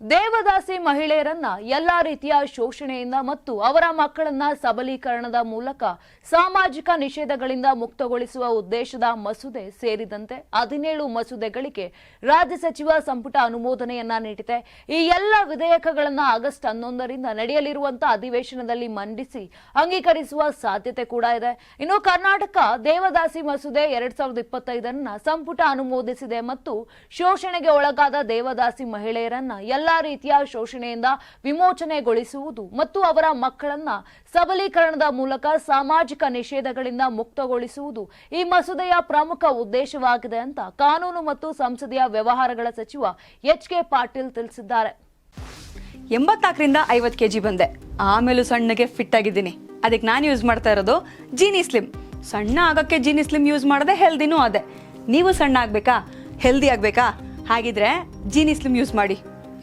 ದೇವದಾಸಿ ಮಹಿಳೆಯರನ್ನ ಎಲ್ಲಾ ರೀತಿಯ ಶೋಷಣೆಯಿಂದ ಮತ್ತು ಅವರ ಮಕ್ಕಳನ್ನ ಸಬಲೀಕರಣದ ಮೂಲಕ ಸಾಮಾಜಿಕ ನಿಷೇಧಗಳಿಂದ ಮುಕ್ತಗೊಳಿಸುವ ಉದ್ದೇಶದ ಮಸೂದೆ ಸೇರಿದಂತೆ ಹದಿನೇಳು ಮಸೂದೆಗಳಿಗೆ ರಾಜ್ಯ ಸಚಿವ ಸಂಪುಟ ಅನುಮೋದನೆಯನ್ನ ನೀಡಿದೆ. ಈ ಎಲ್ಲ ವಿಧೇಯಕಗಳನ್ನ ಆಗಸ್ಟ್ ಹನ್ನೊಂದರಿಂದ ನಡೆಯಲಿರುವಂತಹ ಅಧಿವೇಶನದಲ್ಲಿ ಮಂಡಿಸಿ ಅಂಗೀಕರಿಸುವ ಸಾಧ್ಯತೆ ಕೂಡ ಇದೆ. ಇನ್ನು ಕರ್ನಾಟಕ ದೇವದಾಸಿ ಮಸೂದೆ ಎರಡ್ ಸಾವಿರದ ಇಪ್ಪತ್ತೈದರನ್ನ ಸಂಪುಟ ಅನುಮೋದಿಸಿದೆ ಮತ್ತು ಶೋಷಣೆಗೆ ಒಳಗಾದ ದೇವದಾಸಿ ಮಹಿಳೆಯರನ್ನ ಎಲ್ಲಾ ರೀತಿಯ ಶೋಷಣೆಯಿಂದ ವಿಮೋಚನೆಗೊಳಿಸುವುದು ಮತ್ತು ಅವರ ಮಕ್ಕಳನ್ನ ಸಬಲೀಕರಣದ ಮೂಲಕ ಸಾಮಾಜಿಕ ನಿಷೇಧಗಳಿಂದ ಮುಕ್ತಗೊಳಿಸುವುದು ಈ ಮಸೂದೆಯ ಪ್ರಮುಖ ಉದ್ದೇಶವಾಗಿದೆ ಅಂತ ಕಾನೂನು ಮತ್ತು ಸಂಸದೀಯ ವ್ಯವಹಾರಗಳ ಸಚಿವ ಎಚ್ ಕೆ ಪಾಟೀಲ್ ತಿಳಿಸಿದ್ದಾರೆ. ಎಂಬತ್ನಾಲ್ಕರಿಂದ ಐವತ್ತು ಕೆಜಿ ಬಂದೆ. ಆಮೇಲೂ ಸಣ್ಣಗೆ ಫಿಟ್ ಆಗಿದ್ದೀನಿ. ಅದಕ್ಕೆ ನಾನು ಯೂಸ್ ಮಾಡ್ತಾ ಇರೋದು ಜೀನಿ ಸ್ಲಿಮ್ ಸಣ್ಣ ಆಗೋಕ್ಕೆ ಜೀನಿ ಸ್ಲಿಮ್ ಯೂಸ್ ಮಾಡಿದೆ ಹೆಲ್ದಿನೂ ಅದೇ. ನೀವು ಸಣ್ಣ ಆಗಬೇಕಾ? ಹೆಲ್ದಿ ಆಗಬೇಕಾ? ಹಾಗಿದ್ರೆ ಜೀನಿ ಸ್ಲಿಮ್ ಯೂಸ್ ಮಾಡಿ.